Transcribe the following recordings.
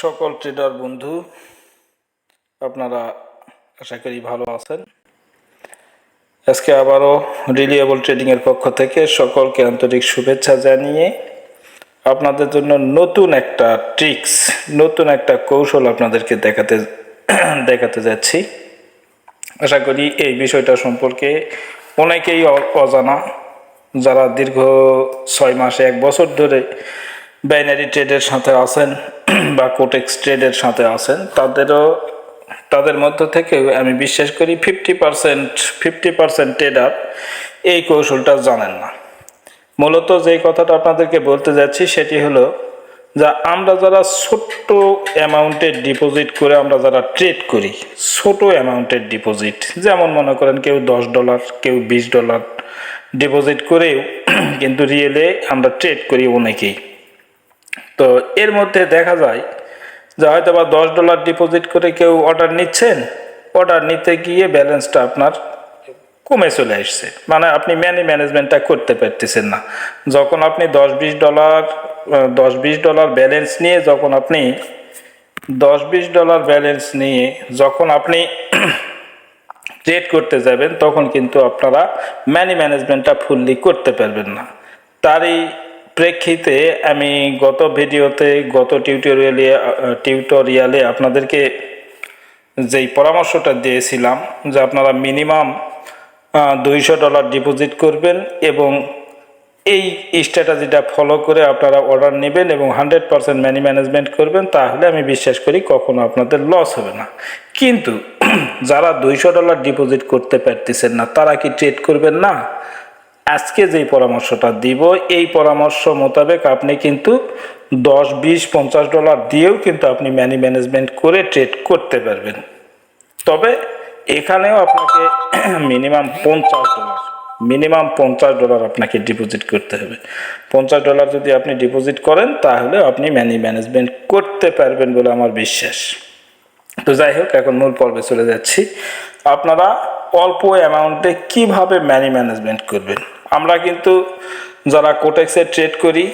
সকল ট্রেডার বন্ধু, আপনারা আশা করি ভালো আছেন। আজকে আবারও রিলিয়েবল ট্রেডিংয়ের পক্ষ থেকে সকলকে আন্তরিক শুভেচ্ছা জানিয়ে আপনাদের জন্য নতুন একটা ট্রিক্স নতুন একটা কৌশল আপনাদেরকে দেখাতে দেখাতে যাচ্ছি। আশা করি এই বিষয়টা সম্পর্কে অনেকেই অজানা, যারা দীর্ঘ ছয় মাসে, এক বছর ধরে বাইনারি ট্রেডের সাথে আছেন বা কোটেক্স ট্রেডের সাথে আছেন, তাদেরও, তাদের মধ্য থেকে আমি বিশ্বাস করি fifty percent fifty percent trader এই কৌশলটা জানেন না। মূলত যেই কথাটা আপনাদেরকে বলতে যাচ্ছি সেটি হলো যা আমরা যারা ছোট্ট অ্যামাউন্টের ডিপোজিট করে আমরা যারা ট্রেড করি, ছোট অ্যামাউন্টের ডিপোজিট, যেমন মনে করেন কেউ দশ ডলার, কেউ বিশ ডলার ডিপোজিট করেও কিন্তু রিয়েলে আমরা ট্রেড করি অনেকেই। তো এর মধ্যে দেখা যায় যে হয়তো বা দশ ডলার ডিপোজিট করে কেউ অর্ডার নিচ্ছেন অর্ডার নিতে গিয়ে ব্যালেন্সটা আপনার কমে চলে আসছে। মানে আপনি ম্যানি ম্যানেজমেন্টটা করতে পারতেছেন না। যখন আপনি দশ বিশ ডলার দশ বিশ ডলার ব্যালেন্স নিয়ে যখন আপনি দশ বিশ ডলার ব্যালেন্স নিয়ে যখন আপনি ট্রেড করতে যাবেন, তখন কিন্তু আপনারা ম্যানি ম্যানেজমেন্টটা ফুললি করতে পারবেন না। তারই প্রেক্ষিতে আমি গত ভিডিওতে, গত টিউটোরিয়ালে টিউটোরিয়ালে আপনাদেরকে যেই পরামর্শটা দিয়েছিলাম যে আপনারা মিনিমাম দুইশো ডলার ডিপোজিট করবেন এবং এই স্ট্র্যাটাজিটা ফলো করে আপনারা অর্ডার নেবেন এবং হান্ড্রেড পারসেন্ট ম্যানি ম্যানেজমেন্ট করবেন, তাহলে আমি বিশ্বাস করি কখনো আপনাদের লস হবে না। কিন্তু যারা দুইশো ডলার ডিপোজিট করতে পারতেছেন না, তারা কি ট্রেড করবেন না? আজকে যেই পরামর্শটা দিব, এই পরামর্শ মোতাবেক আপনি কিন্তু দশ, বিশ, পঞ্চাশ ডলার দিয়েও কিন্তু আপনি ম্যানি ম্যানেজমেন্ট করে ট্রেড করতে পারবেন। তবে এখানেও আপনাকে মিনিমাম পঞ্চাশ ডলার মিনিমাম পঞ্চাশ ডলার আপনাকে ডিপোজিট করতে হবে। পঞ্চাশ ডলার যদি আপনি ডিপোজিট করেন, তাহলে আপনি ম্যানি ম্যানেজমেন্ট করতে পারবেন বলে আমার বিশ্বাস। তো যাই হোক, এখন মূল পর্বে চলে যাচ্ছি। আপনারা অল্প অ্যামাউন্টে কীভাবে ম্যানি ম্যানেজমেন্ট করবেন? আমরা কিন্তু যারা কোটেক্সে ট্রেড করি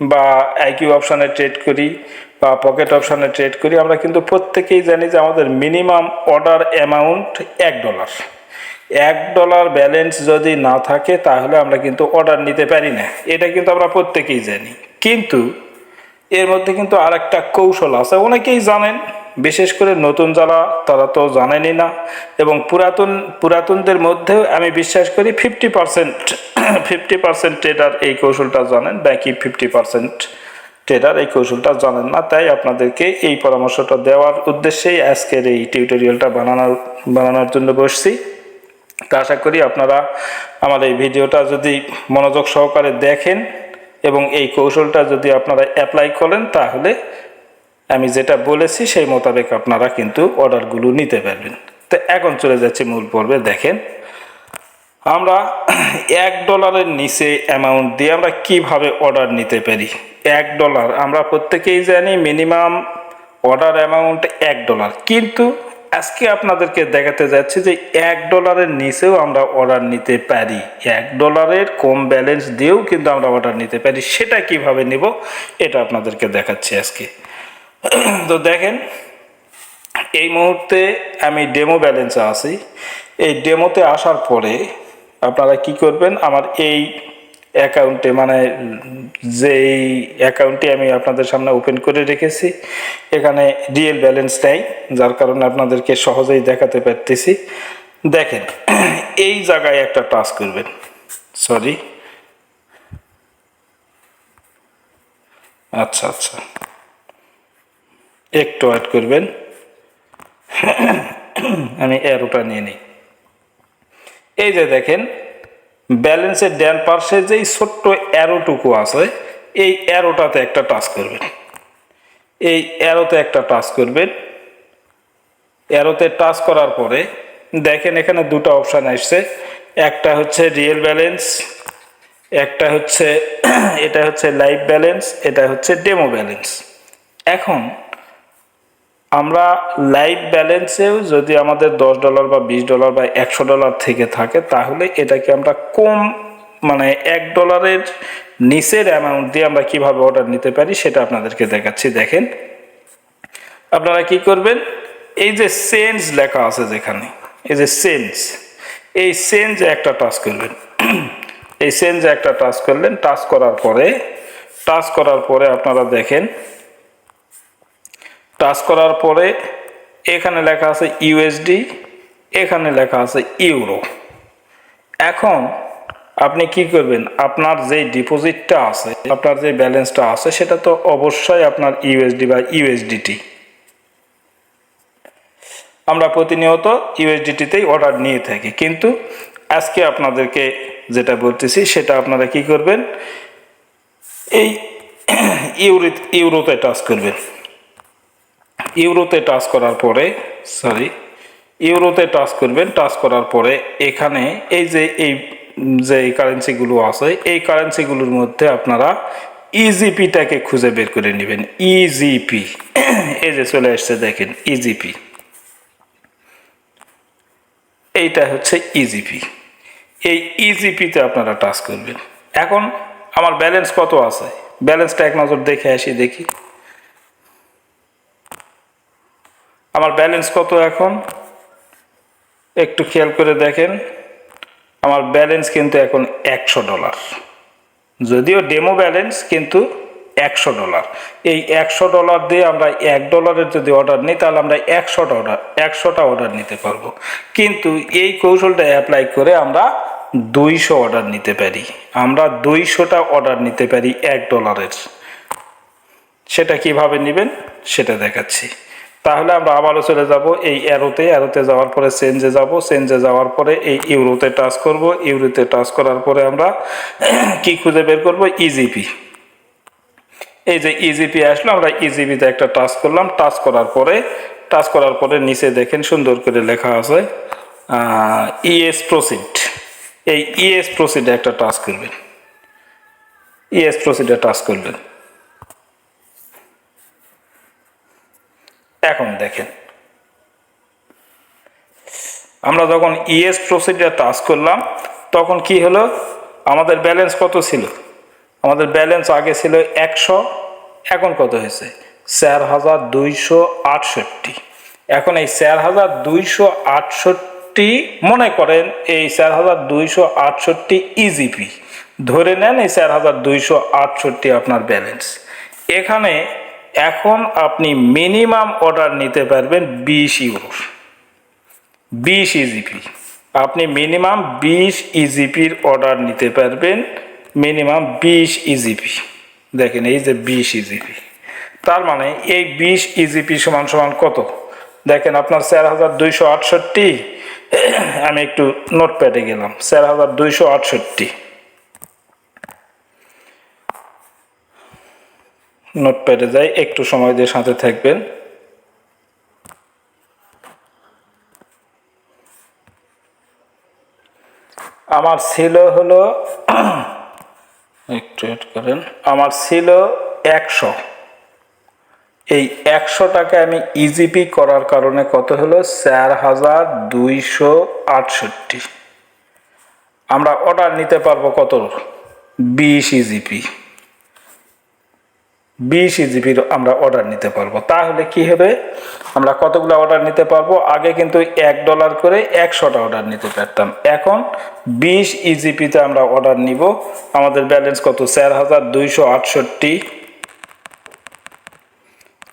বা আইকিউ অপশানে ট্রেড করি বা পকেট অপশানে ট্রেড করি, আমরা কিন্তু প্রত্যেকেই জানি যে আমাদের মিনিমাম অর্ডার অ্যামাউন্ট এক ডলার এক ডলার ব্যালেন্স যদি না থাকে, তাহলে আমরা কিন্তু অর্ডার নিতে পারি না। এটা কিন্তু আমরা প্রত্যেকেই জানি। কিন্তু এর মধ্যে কিন্তু আরেকটা কৌশল আছে, অনেকেই জানেন বিশেষ করে নতুন যারা তারা তো জানেনই না। এবং পুরাতন, পুরাতনদের মধ্যেও আমি বিশ্বাস করি fifty percent fifty percent trader এই কৌশলটা জানেন, বাকি ফিফটি পার্সেন্ট ট্রেডার এই কৌশলটা জানেন না। তাই আপনাদেরকে এই পরামর্শটা দেওয়ার উদ্দেশ্যেই আজকের এই টিউটোরিয়ালটা বানানোর বানানোর জন্য বসছি। তা আশা করি আপনারা আমার এই ভিডিওটা যদি মনোযোগ সহকারে দেখেন এবং এই কৌশলটা যদি আপনারা অ্যাপ্লাই করেন তাহলে আমি যেটা বলেছি সেই মোতাবেক আপনারা কিন্তু অর্ডারগুলো নিতে পারবেন। তো এখন চলে যাচ্ছে মূল পর্বে, দেখেন। আমরা এক ডলারের নিচে অ্যামাউন্ট দিয়ে আমরা কীভাবে অর্ডার নিতে পারি? এক ডলার, আমরা প্রত্যেকেই জানি মিনিমাম অর্ডার অ্যামাউন্ট এক ডলার। কিন্তু আজকে আপনাদেরকে দেখাতে যাচ্ছি যে এক ডলারের নিচেও আমরা অর্ডার নিতে পারি। এক ডলারের কম ব্যালেন্স দিয়েও কিন্তু আমরা অর্ডার নিতে পারি। সেটা কীভাবে নিব, এটা আপনাদেরকে দেখাচ্ছি আজকে। তো দেখেন, এই মুহূর্তে আমি ডেমো ব্যালেন্সে আছি। এই ডেমোতে আসার পরে আপনারা কি করবেন, আমার এই অ্যাকাউন্টে মানে যেই অ্যাকাউন্টটি আমি আপনাদের সামনে ওপেন করে রেখেছি, এখানে রিয়েল ব্যালেন্স নেই, যার কারণে আপনাদেরকে সহজেই দেখাতে পারতেছি। দেখেন, এই জায়গায় একটা টাচ করবেন। সরি আচ্ছা আচ্ছা। একটু অ্যাড করবেন। আমি অ্যারোটা নিয়ে নিই। এই যে দেখেন ব্যালেন্সের ড্যান পার্শ্বে যেই ছোট্ট অ্যারোটুকু আছে, এই অ্যারোটাতে একটা টাচ করবেন। এই অ্যারোতে একটা টাচ করবেন। অ্যারোতে টাচ করার পরে দেখেন এখানে দুটো অপশান আসছে। একটা হচ্ছে রিয়েল ব্যালেন্স একটা হচ্ছে, এটা হচ্ছে লাইভ ব্যালেন্স এটা হচ্ছে ডেমো ব্যালেন্স এখন আমরা লাইভ ব্যালেন্সেও যদি আমাদের দশ ডলার বা বিশ ডলার বা একশো ডলার থেকে থাকে, তাহলে এটাকে আমরা কম মানে এক ডলারের নিচের অ্যামাউন্ট দিয়ে আমরা কীভাবে অর্ডার নিতে পারি সেটা আপনাদেরকে দেখাচ্ছি। দেখেন, আপনারা কি করবেন? এই যে চেঞ্জ লেখা আছে যেখানে, এই যে চেঞ্জ এই চেঞ্জে একটা টাচ করবেন। এই চেঞ্জে একটা টাচ করলেন টাচ করার পরে টাচ করার পরে আপনারা দেখেন টাচ করার পরে এখানে লেখা আছে ইউএসডি এখানে লেখা আছে ইউরো এখন আপনি কি করবেন? আপনার যে ডিপোজিটটা আছে, আপনার যে ব্যালেন্সটা আছে, সেটা তো অবশ্যই আপনার ইউএসডি বা ইউএসডিটি আমরা প্রতিনিয়ত ইউএসডিটিতেই অর্ডার নিয়ে থাকি। কিন্তু আজকে আপনাদেরকে যেটা বলতেছি, সেটা আপনারা কি করবেন? এই ইউরো ইউরোতে টাচ করবেন। ইউরোতে টাচ করার পরে সরি ইউরোতে টাচ করবেন টাচ করার পরে এখানে এই যে এই যে কারেন্সিগুলো আছে, এই কারেন্সিগুলোর মধ্যে আপনারা ইজিপিটাকে খুঁজে বের করে নেবেন। ইজিপি এই যে চলে আসছে, দেখেন ইজিপি এইটা হচ্ছে ইজিপি এই ইজিপিতে আপনারা টাচ করবেন। এখন আমার ব্যালেন্স কত আছে? ব্যালেন্সটা এক নজর দেখে আসি, দেখি। আমার ব্যালেন্স কত এখন? একটু খেয়াল করে দেখেন। আমার ব্যালেন্স কিন্তু এখন একশো ডলার যদিও ডেমো ব্যালেন্স কিন্তু একশো ডলার এই একশো ডলার দিয়ে আমরা এক ডলারের যদি অর্ডার নিই, তাহলে আমরা একশোটা অর্ডার একশোটা অর্ডার নিতে পারব। কিন্তু এই কৌশলটা অ্যাপ্লাই করে আমরা দুইশো অর্ডার নিতে পারি। আমরা দুইশোটা অর্ডার নিতে পারি এক ডলারের সেটা কীভাবে নেবেন? সেটা দেখাচ্ছি। তাহলে আমরা আবারও চলে যাব এই অ্যারোতে অ্যারোতে যাওয়ার পরে চেঞ্জে যাব। চেঞ্জে যাওয়ার পরে এই ইউরোতে টাচ করব। ইউরোতে টাচ করার পরে আমরা কি খুঁজে বের করব? ইজিপি এই যে ইজিপি আসলো, আমরা ইজিপিতে একটা টাচ করলাম। টাচ করার পরে টাচ করার পরে নিচে দেখেন, সুন্দর করে লেখা আছে ইএস প্রসিড এই ইএস প্রসিডে একটা টাচ করবেন। ইএস প্রসিডে টাচ করবেন। এখন দেখেন। আমরা যখন ইএস প্রসিডিয়ার টাচ করলাম, তখন কি হলো? আমাদের ব্যালেন্স কত ছিল? আমাদের ব্যালেন্স আগে ছিল একশো, এখন কত হয়েছে? চার হাজার দুইশো আটষট্টি। এখন এই চার হাজার দুইশো আটষট্টি, মনে করেন এই চার হাজার দুইশো আটষট্টি ইজিপি ধরে নেন এই চার হাজার দুইশো আটষট্টি আপনার ব্যালেন্স এখানে এখন আপনি মিনিমাম অর্ডার নিতে পারবেন বিশ ইউরোর বিশ ইজিপি আপনি মিনিমাম বিশ ইজিপির অর্ডার নিতে পারবেন মিনিমাম বিশ ইজিপি দেখেন এই যে বিশ ইজিপি তার মানে এই বিশ ইজিপি সমান সমান কত? দেখেন আপনার চার হাজার দুইশো আটষট্টি। আমি একটু নোটপ্যাডে গেলাম। চার হাজার দুইশো আটষট্টি। নোটপ্যাডে যাই, একটু সময় দিয়ে সাথে থাকবেন। আমার ছিল হলো, একটু এড করেন, আমার ছিল একশো। এই একশো টাকা আমি ইজিপি করার কারণে কত হলো? চার হাজার দুইশো আটষট্টি। আমরা অর্ডার নিতে পারব কত? বিশ ইজিপি বিশ জিবির আমরা অর্ডার নিতে পারব। তাহলে কি হবে? আমরা কতগুলো অর্ডার নিতে পারব? আগে কিন্তু এক ডলার করে একশোটা অর্ডার নিতে পারতাম। এখন বিশ ইজিপিতে আমরা অর্ডার নিব। আমাদের ব্যালেন্স কত? চার হাজার দুইশো আটষট্টি।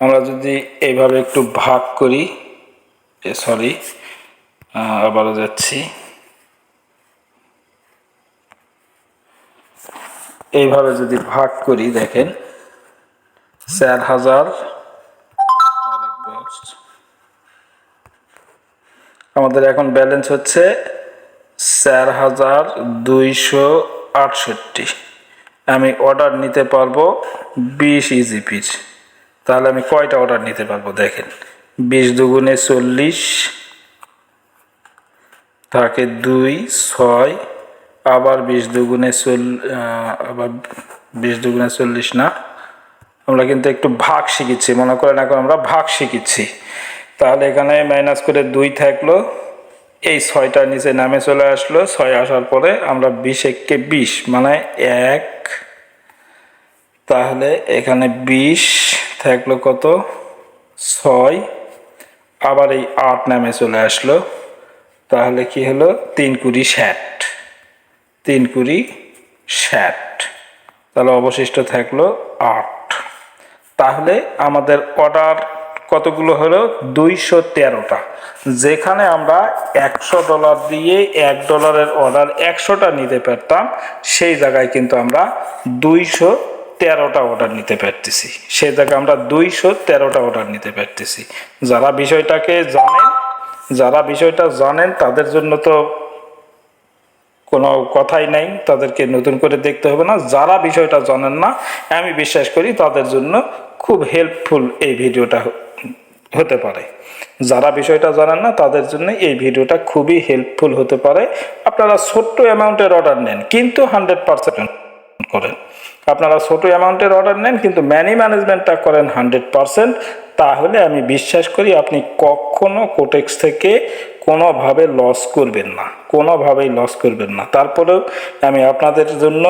আমরা যদি এইভাবে একটু ভাগ করি সরি আবারও যাচ্ছি। এইভাবে যদি ভাগ করি, দেখেন চার হাজার। আমাদের এখন ব্যালেন্স হচ্ছে চার হাজার দুইশো আটষট্টি। আমি অর্ডার নিতে পারব বিশ ইজিপির তাহলে আমি কয়টা অর্ডার নিতে পারব দেখেন। বিশ দুগুণে চল্লিশ থাকে দুই, ছয়, আবার বিশ দুগুণে চল আবার বিশ দুগুণে চল্লিশ না? আমরা কিন্তু একটু ভাগ শিখেছি। মনে করেন এখন আমরা ভাগ শিখেছি। তাহলে এখানে মাইনাস করে দুই থাকল। এই ছয়টার নিচে নামে চলে আসলো। ছয় আসার পরে আমরা বিশ এককে বিশ মানে এক। তাহলে এখানে বিশ থাকল কত? ছয়। আবার এই আট নামে চলে আসলো। তাহলে কি হলো? তিন কুড়ি ষাট। তিন কুড়ি ষাট। তাহলে অবশিষ্ট থাকল আট। তাহলে আমাদের অর্ডার কতগুলো হলো? দুইশো তেরোটা। যেখানে আমরা একশো ডলার দিয়ে এক ডলারের অর্ডার একশোটা নিতে পারতাম, সেই জায়গায় কিন্তু আমরা দুইশো তেরোটা অর্ডার নিতে পারতেছি। সেই জায়গায় আমরা দুইশো তেরোটা অর্ডার নিতে পারতেছি। যারা বিষয়টাকে জানেন, যারা বিষয়টা জানেন, তাদের জন্য তো কোনো কথাই নাই, তাদেরকে নতুন করে দেখতে হবে না। যারা বিষয়টা জানেন না, আমি বিশ্বাস করি তাদের জন্য খুব হেল্পফুল এই ভিডিওটা হতে পারে। যারা বিষয়টা জানেন না, তাদের জন্য এই ভিডিওটা খুবই হেল্পফুল হতে পারে। আপনারা ছোট্ট অ্যামাউন্টের অর্ডার নেন, কিন্তু হান্ড্রেড পার্সেন্ট করেন। আপনারা ছোট অ্যামাউন্টের অর্ডার নেন, কিন্তু ম্যানি ম্যানেজমেন্টটা করেন হান্ড্রেড পার্সেন্ট তাহলে আমি বিশ্বাস করি আপনি কখনো কোটেক্স থেকে কোনোভাবে লস করবেন না, কোনোভাবেই লস করবেন না। তারপরেও আমি আপনাদের জন্য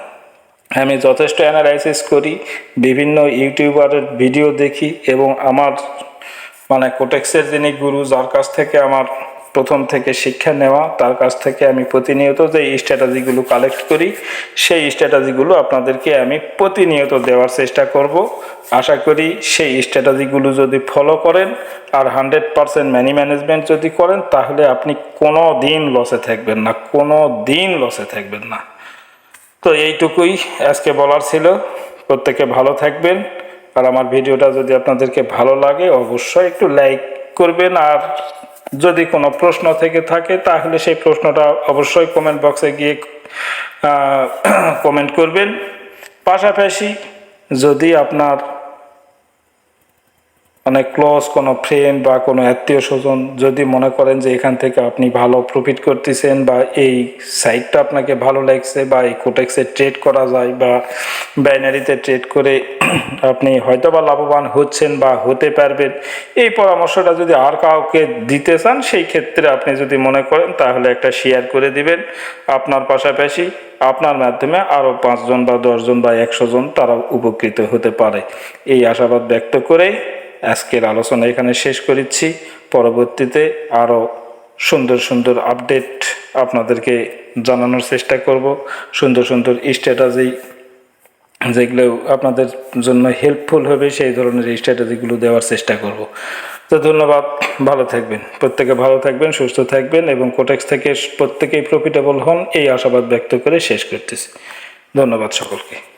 আমি যথেষ্ট অ্যানালাইসিস করি, বিভিন্ন ইউটিউবারের ভিডিও দেখি এবং আমার মানে কোটেক্সের যিনি গুরু, যার কাছ থেকে আমার প্রথম থেকে শিক্ষা নেওয়া, তার কাছ থেকে আমি প্রতিনিয়ত যে স্ট্র্যাটাজিগুলো কালেক্ট করি, সেই স্ট্র্যাটাজিগুলো আপনাদেরকে আমি প্রতিনিয়ত দেওয়ার চেষ্টা করব। আশা করি সেই স্ট্র্যাটাজিগুলো যদি ফলো করেন আর হান্ড্রেড পারসেন্ট ম্যানি ম্যানেজমেন্ট যদি করেন, তাহলে আপনি কোনো দিন লসে থাকবেন না, কোনো দিন লসে থাকবেন না। তো এইটুকুই আজকে বলার ছিল। প্রত্যেকে ভালো থাকবেন। আর আমার ভিডিওটা যদি আপনাদেরকে ভালো লাগে, অবশ্যই একটু লাইক করবেন আর যদি কোনো প্রশ্ন থেকে থাকে, তাহলে সেই প্রশ্নটা অবশ্যই কমেন্ট বক্সে গিয়ে কমেন্ট করবেন। পাশাপাশি যদি আপনার মানে ক্লোজ কোনো ফ্রেন্ড বা কোনো আত্মীয় স্বজন যদি মনে করেন যে এখান থেকে আপনি ভালো প্রফিট করতেছেন বা এই সাইটটা আপনাকে ভালো লাগছে বা এই কোটেক্সে ট্রেড করা যায় বা বাইনারিতে ট্রেড করে আপনি হয়তো বা লাভবান হচ্ছেন বা হতে পারবেন, এই পরামর্শটা যদি আর কাউকে দিতে চান, সেই ক্ষেত্রে আপনি যদি মনে করেন তাহলে একটা শেয়ার করে দিবেন। আপনার পাশাপাশি আপনার মাধ্যমে আরও পাঁচজন বা দশজন বা একশো জন তারা উপকৃত হতে পারে। এই আশাবাদ ব্যক্ত করে আজকের আলোচনা এখানে শেষ করেছি। পরবর্তীতে আরও সুন্দর সুন্দর আপডেট আপনাদেরকে জানানোর চেষ্টা করব। সুন্দর সুন্দর স্ট্র্যাটাজি যেগুলো আপনাদের জন্য হেল্পফুল হবে, সেই ধরনের স্ট্র্যাটেজিগুলো দেওয়ার চেষ্টা করব। তো ধন্যবাদ, ভালো থাকবেন। প্রত্যেকে ভালো থাকবেন, সুস্থ থাকবেন এবং কোটেক্স থেকে প্রত্যেকেই প্রফিটেবল হন, এই আশাবাদ ব্যক্ত করে শেষ করতেছি। ধন্যবাদ সকলকে।